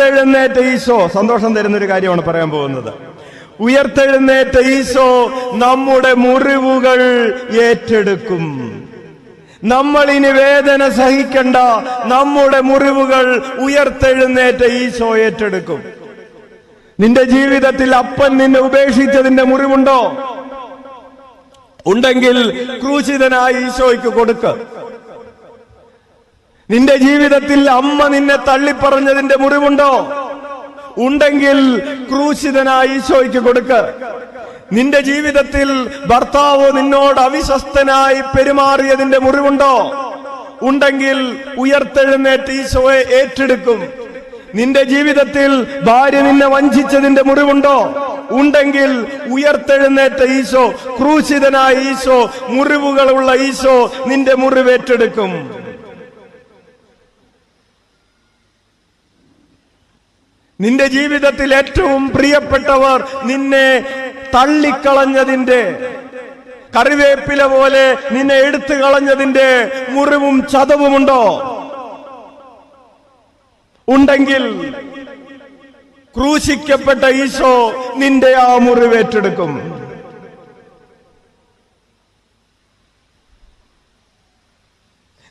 ഉയർത്തെഴുന്നേറ്റ ഈശോ. സന്തോഷം തരുന്ന ഒരു കാര്യമാണ് പറയാൻ പോകുന്നത്. ഉയർത്തെഴുന്നേറ്റ ഈശോ നമ്മുടെ മുറിവുകൾ ഏറ്റെടുക്കും. നമ്മളിനി വേദന സഹിക്കണ്ട. നമ്മുടെ മുറിവുകൾ ഉയർത്തെഴുന്നേറ്റ ഈശോ ഏറ്റെടുക്കും. നിന്റെ ജീവിതത്തിൽ അപ്പൻ നിന്നെ ഉപേക്ഷിച്ചതിന്റെ മുറിവുണ്ടോ? ഉണ്ടെങ്കിൽ ക്രൂശിതനായ ഈശോയ്ക്ക് കൊടുക്ക്. നിന്റെ ജീവിതത്തിൽ അമ്മ നിന്നെ തള്ളിപ്പറഞ്ഞതിന്റെ മുറിവുണ്ടോ? ഉണ്ടെങ്കിൽ ക്രൂശിതനായി ഈശോയ്ക്ക് കൊടുക്ക. നിന്റെ ജീവിതത്തിൽ ഭർത്താവ് നിന്നോട് അവിശ്വസ്തനായി പെരുമാറിയതിന്റെ മുറിവുണ്ടോ? ഉണ്ടെങ്കിൽ ഉയർത്തെഴുന്നേറ്റ് ഈശോയെ ഏറ്റെടുക്കും. നിന്റെ ജീവിതത്തിൽ ഭാര്യ നിന്നെ വഞ്ചിച്ചതിന്റെ മുറിവുണ്ടോ? ഉണ്ടെങ്കിൽ ഉയർത്തെഴുന്നേറ്റ ഈശോ ക്രൂശിതനായ ഈശോ മുറിവുകളുള്ള ഈശോ നിന്റെ മുറിവേറ്റെടുക്കും. നിന്റെ ജീവിതത്തിൽ ഏറ്റവും പ്രിയപ്പെട്ടവർ നിന്നെ തള്ളിക്കളഞ്ഞതിന്റെ കറിവേപ്പില പോലെ നിന്നെ എടുത്തു കളഞ്ഞതിന്റെ മുറിവും ചതവുമുണ്ടോ? ഉണ്ടെങ്കിൽ ക്രൂശിക്കപ്പെട്ട ഈശോ നിന്റെ ആ മുറിവേറ്റെടുക്കും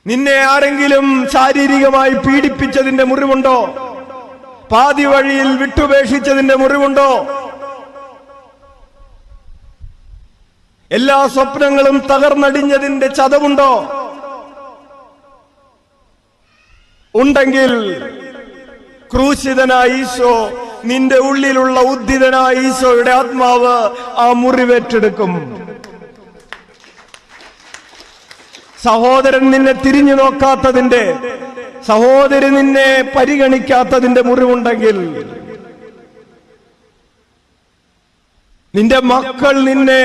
നിന്നെ ആരെങ്കിലും ശാരീരികമായി പീഡിപ്പിച്ചതിന്റെ മുറിവുണ്ടോ? പാതി വഴിയിൽ വിട്ടുപേക്ഷിച്ചതിന്റെ മുറിവുണ്ടോ? എല്ലാ സ്വപ്നങ്ങളും തകർന്നടിഞ്ഞതിന്റെ ചതവുണ്ടോ? ഉണ്ടെങ്കിൽ ക്രൂശിതനായ ഈശോ നിന്റെ ഉള്ളിലുള്ള ഉദ്ധിതനായ ഈശോയുടെ ആത്മാവ് ആ മുറിവേറ്റെടുക്കും. സഹോദരൻ നിന്നെ തിരിഞ്ഞു നോക്കാത്തതിന്റെ സഹോദരി നിന്നെ പരിഗണിക്കാത്തതിന്റെ മുറിവുണ്ടെങ്കിൽ നിന്റെ മക്കൾ നിന്നെ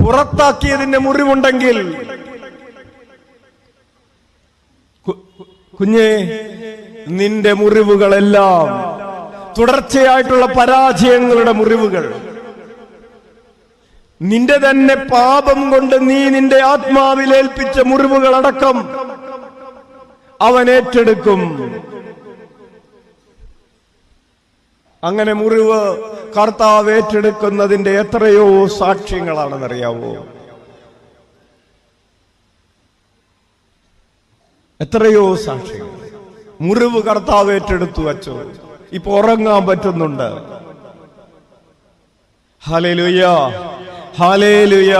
പുറത്താക്കിയതിന്റെ മുറിവുണ്ടെങ്കിൽ കുഞ്ഞെ നിന്റെ മുറിവുകളെല്ലാം തുടർച്ചയായിട്ടുള്ള പരാജയങ്ങളുടെ മുറിവുകൾ. നിന്റെ തന്നെ പാപം കൊണ്ട് നീ നിന്റെ ആത്മാവിലേൽപ്പിച്ച മുറിവുകളടക്കം അവൻ ഏറ്റെടുക്കും. അങ്ങനെ മുറിവ് കർത്താവ് ഏറ്റെടുക്കുന്നതിന്റെ എത്രയോ സാക്ഷ്യങ്ങളാണെന്നറിയാവോ? എത്രയോ സാക്ഷ്യങ്ങൾ. മുറിവ് കർത്താവ് ഏറ്റെടുത്തു വച്ചു. ഇപ്പൊ ഉറങ്ങാൻ പറ്റുന്നുണ്ട്. ഹാലേ ലുയ്യ ഹാലേ ലുയ്യ